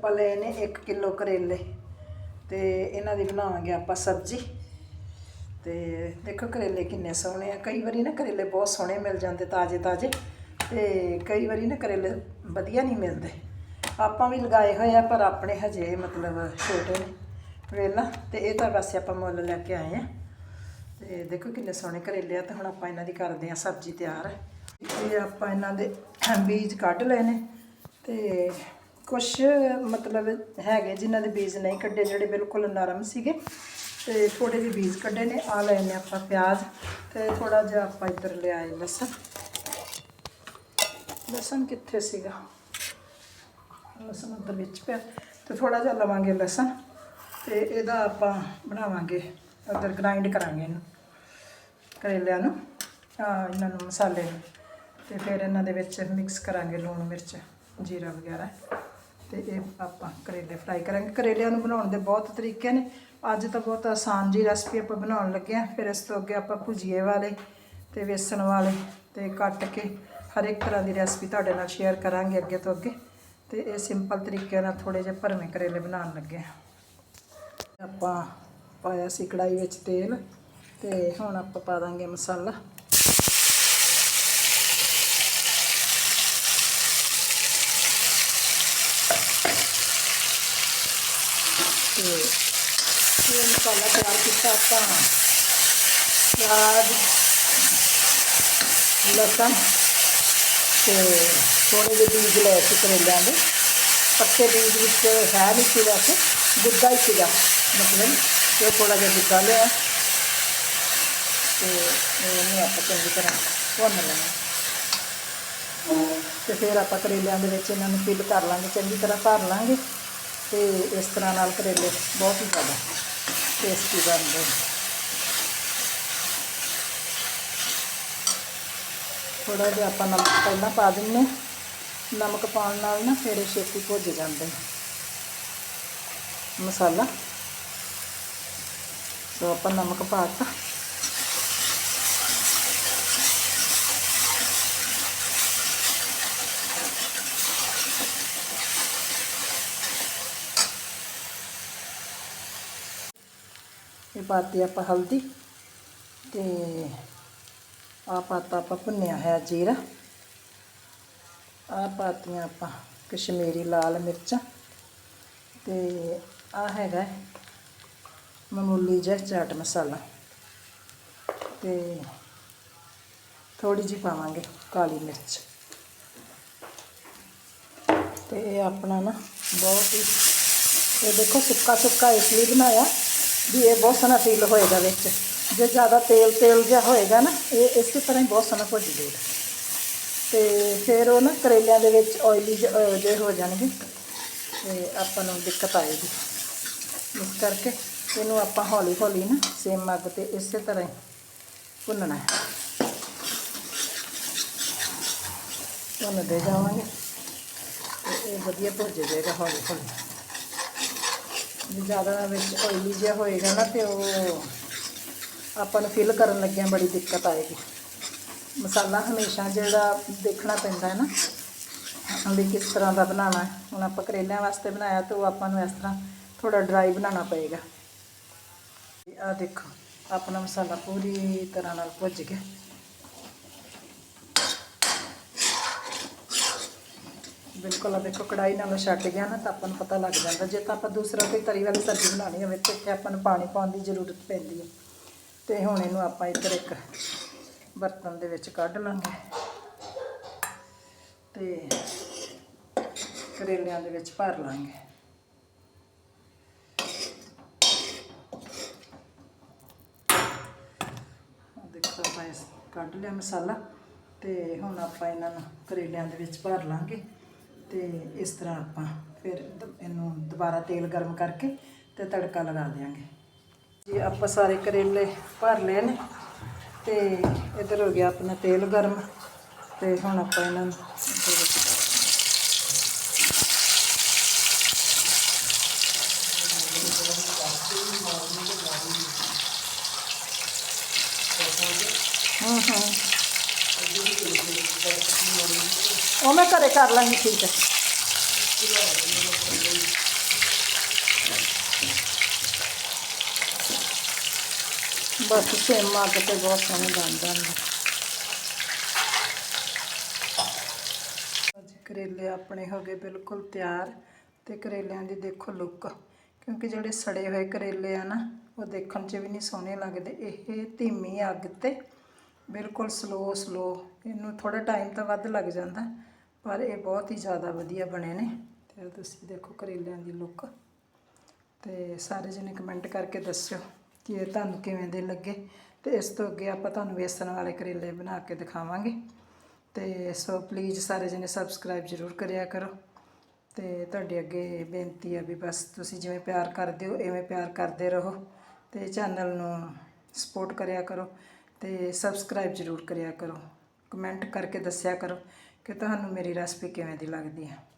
ਆਪਾਂ ਲਏ ਨੇ 1 ਕਿਲੋ ਕਰੇਲੇ ਤੇ ਇਹਨਾਂ ਦੀ ਬਣਾਵਾਂਗੇ ਆਪਾਂ ਸਬਜ਼ੀ। ਤੇ ਦੇਖੋ ਕਰੇਲੇ ਕਿੰਨੇ ਸੋਹਣੇ ਆ। ਕਈ ਵਾਰੀ ਨਾ ਕਰੇਲੇ ਬਹੁਤ ਸੋਹਣੇ ਮਿਲ ਜਾਂਦੇ ਤਾਜ਼ੇ ਤਾਜ਼ੇ ਤੇ ਕਈ ਵਾਰੀ ਨਾ ਕਰੇਲੇ ਵਧੀਆ ਨਹੀਂ ਮਿਲਦੇ। ਆਪਾਂ ਵੀ ਲਗਾਏ ਹੋਏ ਆ ਪਰ ਆਪਣੇ ਹਜੇ ਮਤਲਬ ਛੋਟੇ ਨੇ ਕਰੇਲਾ ਤੇ ਇਹ ਤਾਂ ਵੈਸੇ ਆਪਾਂ ਮੁੱਲ ਲੈ ਕੇ ਆਏ ਆ। ਤੇ ਦੇਖੋ ਕਿੰਨੇ ਸੋਹਣੇ ਕਰੇਲੇ ਆ ਤੇ ਹੁਣ ਆਪਾਂ ਇਹਨਾਂ ਦੀ ਕਰਦੇ ਆ ਸਬਜ਼ੀ ਤਿਆਰ। ਇਹ ਆਪਾਂ ਇਹਨਾਂ ਦੇ ਬੀਜ ਕੱਢ ਲਏ ਨੇ ਤੇ ਕੁਝ ਮਤਲਬ ਹੈਗੇ ਜਿਨ੍ਹਾਂ ਦੇ ਬੀਜ ਨਹੀਂ ਕੱਢੇ, ਜਿਹੜੇ ਬਿਲਕੁਲ ਨਰਮ ਸੀਗੇ। ਤੇ ਥੋੜੇ ਜਿਹੇ ਬੀਜ ਕੱਢੇ ਨੇ ਆ ਲਏ ਨੇ ਆਪਾਂ ਪਿਆਜ਼। ਤੇ ਥੋੜਾ ਜਿਹਾ ਆਪਾਂ ਇੱਧਰ ਲਿਆਏ ਲਸਣ। ਲਸਣ ਕਿੱਥੇ ਸੀਗਾ? ਲਸਣ ਉੱਧਰ ਵਿੱਚ ਪਿਆ। ਤੇ ਥੋੜਾ ਜਿਹਾ ਲਵਾਂਗੇ ਲਸਣ। ਤੇ ਇਹਦਾ ਆਪਾਂ ਬਣਾਵਾਂਗੇ, ਉੱਧਰ ਗ੍ਰਾਈਂਡ ਕਰਾਂਗੇ ਇਹਨੂੰ ਕਰੇਲਿਆਂ ਨੂੰ ਆ ਇਹਨਾਂ ਨੂੰ ਮਸਾਲੇ ਨੂੰ। ਤੇ ਫਿਰ ਇਹਨਾਂ ਦੇ ਵਿੱਚ ਮਿਕਸ ਕਰਾਂਗੇ ਲੂਣ ਮਿਰਚ, ਜੀਰਾ ਵਗੈਰਾ। ਤੇ ਇਹ ਆਪਾਂ ਕਰੇਲੇ ਫਰਾਈ ਕਰਾਂਗੇ। ਕਰੇਲਿਆਂ ਨੂੰ ਬਣਾਉਣ ਦੇ ਬਹੁਤ ਤਰੀਕੇ ਨੇ। ਅੱਜ ਤਾਂ ਬਹੁਤ ਆਸਾਨ ਜੀ ਰੈਸਪੀ ਆਪਾਂ ਬਣਾਉਣ ਲੱਗੇ ਆ ਫਿਰ ਇਸ ਤੋਂ ਅੱਗੇ ਆਪਾਂ ਭੁਜੀਏ ਵਾਲੇ ਤੇ ਵੇਸਣ ਵਾਲੇ ਤੇ ਕੱਟ ਕੇ ਹਰ ਇੱਕ ਤਰ੍ਹਾਂ ਦੀ ਰੈਸਪੀ ਤੁਹਾਡੇ ਨਾਲ ਸ਼ੇਅਰ ਕਰਾਂਗੇ ਅੱਗੇ ਤੋਂ ਅੱਗੇ। ਤੇ ਇਹ ਸਿੰਪਲ ਤਰੀਕੇ ਨਾਲ ਥੋੜੇ ਜਿਹੇ ਭਰਵੇਂ ਕਰੇਲੇ ਬਣਾਉਣ ਲੱਗੇ ਆ ਆਪਾਂ ਪਾਇਆ ਸੀ ਕੜਾਈ ਵਿੱਚ ਤੇਲ ਤੇ ਹੁਣ ਆਪਾਂ ਪਾ ਦਾਂਗੇ ਮਸਾਲਾ। ਤੇ ਇਹ ਮਸਾਲਾ ਤਿਆਰ ਕੀਤਾ ਆਪਾਂ। ਪਿਆਜ਼, ਲਸਣ ਤੇ ਥੋੜੇ ਜਿਹੇ ਬੀਜ ਲੈ ਸੀ ਕਰੇਲਿਆਂ ਦੇ। ਪੱਕੇ ਬੀਜ ਵਿੱਚ ਹੈ ਨਹੀਂ ਸੀ ਵੈਸੇ, ਗੁੱਦਾ ਹੀ ਸੀਗਾ। ਮਤਲਬ ਇਹ ਥੋੜਾ ਜਿਹਾ ਗੁੱਦਾ ਲਿਆ। ਤੇ ਇਹਨੂੰ ਆਪਾਂ ਚੰਗੀ ਤਰ੍ਹਾਂ ਭੁੰਨ ਲੈਣਾ। ਤੇ ਫਿਰ ਆਪਾਂ ਕਰੇਲਿਆਂ ਦੇ ਵਿੱਚ ਇਹਨਾਂ ਨੂੰ ਫਿਲ ਕਰ ਲਾਂਗੇ, ਚੰਗੀ ਤਰ੍ਹਾਂ ਭਰ ਲਾਂਗੇ ਤੇ ਇਸ ਤਰ੍ਹਾਂ ਨਾਲ ਕਰੇਲੇ ਬਹੁਤ ਹੀ ਜ਼ਿਆਦਾ ਟੇਸਟੀ ਬਣਦੇ ਨੇ ਥੋੜਾ ਜਿਹਾ ਆਪਾਂ ਨਮਕ ਪਹਿਲਾਂ ਪਾ ਦਿੰਨੇ ਹਾਂ। ਨਮਕ ਪਾਉਣ ਨਾਲ ਨਾ ਫਿਰ ਛੇਤੀ ਭੁੱਜ ਜਾਂਦੇ ਨੇ। ਮਸਾਲਾ ਸੋ ਆਪਾਂ ਨਮਕ ਪਾਤਾ ਪਾਤੀ ਆਪਾਂ ਹਲਦੀ ਤੇ ਆ ਪਾਤਾ ਆਪਾਂ ਭੁੰਨਿਆ ਹੋਇਆ ਜੀਰਾ। ਆ ਪਾਤੀਆਂ ਆਪਾਂ ਕਸ਼ਮੀਰੀ ਲਾਲ ਮਿਰਚਾਂ ਤੇ ਆ ਹੈਗਾ ਮਾਮੂਲੀ ਜਿਹਾ ਚਾਟ ਮਸਾਲਾ। ਤੇ ਥੋੜੀ ਜਿਹੀ ਪਾਵਾਂਗੇ ਕਾਲੀ ਮਿਰਚ। ਤੇ ਇਹ ਆਪਣਾ ਨਾ ਬਹੁਤ ਹੀ, ਇਹ ਦੇਖੋ ਸੁੱਕਾ ਸੁੱਕਾ ਇਸ ਲਈ ਬਣਾਇਆ। ਵੀ ਇਹ ਬਹੁਤ ਸੋਹਣਾ ਫੀਲ ਹੋਏਗਾ ਵਿੱਚ। ਜੇ ਜ਼ਿਆਦਾ ਤੇਲ ਤੇਲ ਜਿਹਾ ਹੋਏਗਾ ਨਾ, ਇਹ ਇਸੇ ਤਰ੍ਹਾਂ ਹੀ ਬਹੁਤ ਸੋਹਣਾ ਭੁੱਜ ਜਾਏਗਾ। ਤੇ ਫਿਰ ਉਹ ਨਾ ਕਰੇਲਿਆਂ ਦੇ ਵਿੱਚ ਆਇਲੀ ਜੇ ਹੋ ਜਾਣਗੇ, ਤੇ ਆਪਾਂ ਨੂੰ ਦਿੱਕਤ ਆਏਗੀ। ਇਸ ਕਰਕੇ ਇਹਨੂੰ ਆਪਾਂ ਹੌਲੀ ਹੌਲੀ ਨਾ ਸੇਮ ਅੱਗ ਤੇ ਇਸੇ ਤਰ੍ਹਾਂ ਹੀ ਭੁੰਨਣਾ ਹੈ। ਭੁੰਨਦੇ ਜਾਵਾਂਗੇ ਇਹ ਵਧੀਆ ਭੁੱਜ ਜਾਏਗਾ ਹੌਲੀ ਹੌਲੀ ਜ਼ਿਆਦਾ ਵਿੱਚ ਓਇਲੀ ਜਿਹਾ ਹੋਏਗਾ ਨਾ ਤੇ ਉਹ ਆਪਾਂ ਨੂੰ ਫਿਲ ਕਰਨ ਲੱਗਿਆਂ ਬੜੀ ਦਿੱਕਤ ਆਏਗੀ। ਮਸਾਲਾ ਹਮੇਸ਼ਾ ਜਿਹੜਾ ਦੇਖਣਾ ਪੈਂਦਾ ਹੈ ਨਾ ਵੀ ਕਿਸ ਤਰ੍ਹਾਂ ਦਾ ਬਣਾਉਣਾ ਹੁਣ ਆਪਾਂ ਕਰੇਲਿਆਂ ਵਾਸਤੇ ਬਣਾਇਆ ਤਾਂ ਉਹ ਆਪਾਂ ਨੂੰ ਇਸ ਤਰ੍ਹਾਂ ਥੋੜਾ ਡਰਾਈ ਬਣਾਉਣਾ ਪਏਗਾ। ਆ ਦੇਖੋ, ਆਪਣਾ ਮਸਾਲਾ ਪੂਰੀ ਤਰ੍ਹਾਂ ਨਾਲ ਭੁੱਜ ਗਿਆ। ਬਿਲਕੁਲ ਆ, ਦੇਖੋ ਕੜਾਈ ਨਾਲੋਂ ਛੱਡ ਗਿਆ ਨਾ ਤਾਂ ਆਪਾਂ ਨੂੰ ਪਤਾ ਲੱਗ ਜਾਂਦਾ। ਜੇ ਤਾਂ ਆਪਾਂ ਦੂਸਰਾ ਕੋਈ ਤਰੀ ਵਾਲੀ ਸਬਜ਼ੀ ਬਣਾਉਣੀ ਹੋਵੇ ਤੇ ਇੱਥੇ ਆਪਾਂ ਨੂੰ ਪਾਣੀ ਪਾਉਣ ਦੀ ਜ਼ਰੂਰਤ ਪੈਂਦੀ ਹੈ। ਤੇ ਹੁਣ ਇਹਨੂੰ ਆਪਾਂ ਇੱਧਰ ਇੱਕ ਬਰਤਨ ਦੇ ਵਿੱਚ ਕੱਢ ਲਾਂਗੇ। ਤੇ ਕਰੇਲਿਆਂ ਦੇ ਵਿੱਚ ਭਰ ਲਾਂਗੇ। ਦੇਖੋ, ਆਪਾਂ ਇਸ ਕੱਢ ਲਿਆ ਮਸਾਲਾ ਤੇ ਹੁਣ ਆਪਾਂ ਇਹਨਾਂ ਨੂੰ ਕਰੇਲਿਆਂ ਦੇ ਵਿੱਚ ਭਰ ਲਾਂਗੇ। ਤੇ ਇਸ ਤਰ੍ਹਾਂ ਆਪਾਂ ਫਿਰ ਦ- ਇਹਨੂੰ ਦੁਬਾਰਾ ਤੇਲ ਗਰਮ ਕਰਕੇ ਤੇ ਤੜਕਾ ਲਗਾ ਦਿਆਂਗੇ। ਜੀ, ਆਪਾਂ ਸਾਰੇ ਕਰੇਲੇ ਭਰ ਲਏ ਨੇ ਤੇ ਇਧਰ ਹੋ ਗਿਆ ਆਪਣਾ ਤੇਲ ਗਰਮ ਤੇ ਹੁਣ ਆਪਾਂ ਇਹਨਾਂ ਨੂੰ ਹਾਂ ਹਾਂ। ਉਹ ਮੈਂ ਘਰੇ ਕਰ ਲਾਂਗੀ ਠੀਕ ਹੈ। ਬਸ ਸੇਮ ਮਾਰ ਕੇ ਬਹੁਤ ਸੋਹਣਾ ਬਣ ਜਾਂਦਾ। ਕਰੇਲੇ ਆਪਣੇ ਹੋ ਗਏ ਬਿਲਕੁਲ ਤਿਆਰ ਤੇ ਕਰੇਲਿਆਂ ਦੀ ਦੇਖੋ ਲੁੱਕ ਕਿਉਂਕਿ ਜਿਹੜੇ ਸੜੇ ਹੋਏ ਕਰੇਲੇ ਆ ਨਾ, ਉਹ ਦੇਖਣ 'ਚ ਵੀ ਨਹੀਂ ਸੋਹਣੇ ਲੱਗਦੇ। ਇਹ ਧੀਮੀ ਅੱਗ ਤੇ ਬਿਲਕੁਲ ਸਲੋ ਸਲੋ ਇਹਨੂੰ ਥੋੜਾ ਟਾਈਮ ਤਾਂ ਵੱਧ ਲੱਗ ਜਾਂਦਾ। ਪਰ ਇਹ ਬਹੁਤ ਹੀ ਜ਼ਿਆਦਾ ਵਧੀਆ ਬਣੇ ਨੇ ਤੇ ਤੁਸੀਂ ਦੇਖੋ ਕਰੇਲਿਆਂ ਦੀ ਲੁੱਕ ਤੇ ਸਾਰੇ ਜਣੇ ਕਮੈਂਟ ਕਰਕੇ ਦੱਸਿਓ ਕਿ ਇਹ ਤੁਹਾਨੂੰ ਕਿਵੇਂ ਦੇ ਲੱਗੇ। ਤੇ ਇਸ ਤੋਂ ਅੱਗੇ ਆਪਾਂ ਤੁਹਾਨੂੰ ਵੇਸਣ ਵਾਲੇ ਕਰੇਲੇ ਬਣਾ ਕੇ ਦਿਖਾਵਾਂਗੇ। ਤੇ ਸੋ ਪਲੀਜ਼ ਸਾਰੇ ਜਣੇ ਸਬਸਕ੍ਰਾਈਬ ਜ਼ਰੂਰ ਕਰਿਆ ਕਰੋ। ਤੇ ਤੁਹਾਡੇ ਅੱਗੇ ਬੇਨਤੀ ਆ ਵੀ ਬਸ ਤੁਸੀਂ ਜਿਵੇਂ ਪਿਆਰ ਕਰਦੇ ਹੋ, ਐਵੇਂ ਪਿਆਰ ਕਰਦੇ ਰਹੋ। ਤੇ ਚੈਨਲ ਨੂੰ ਸਪੋਰਟ ਕਰਿਆ ਕਰੋ ਤੇ ਸਬਸਕ੍ਰਾਈਬ ਜ਼ਰੂਰ ਕਰਿਆ ਕਰੋ। ਕਮੈਂਟ ਕਰਕੇ ਦੱਸਿਆ ਕਰੋ ਕਿ ਤੁਹਾਨੂੰ ਮੇਰੀ ਰੈਸਪੀ ਕਿਵੇਂ ਦੀ ਲੱਗਦੀ ਹੈ?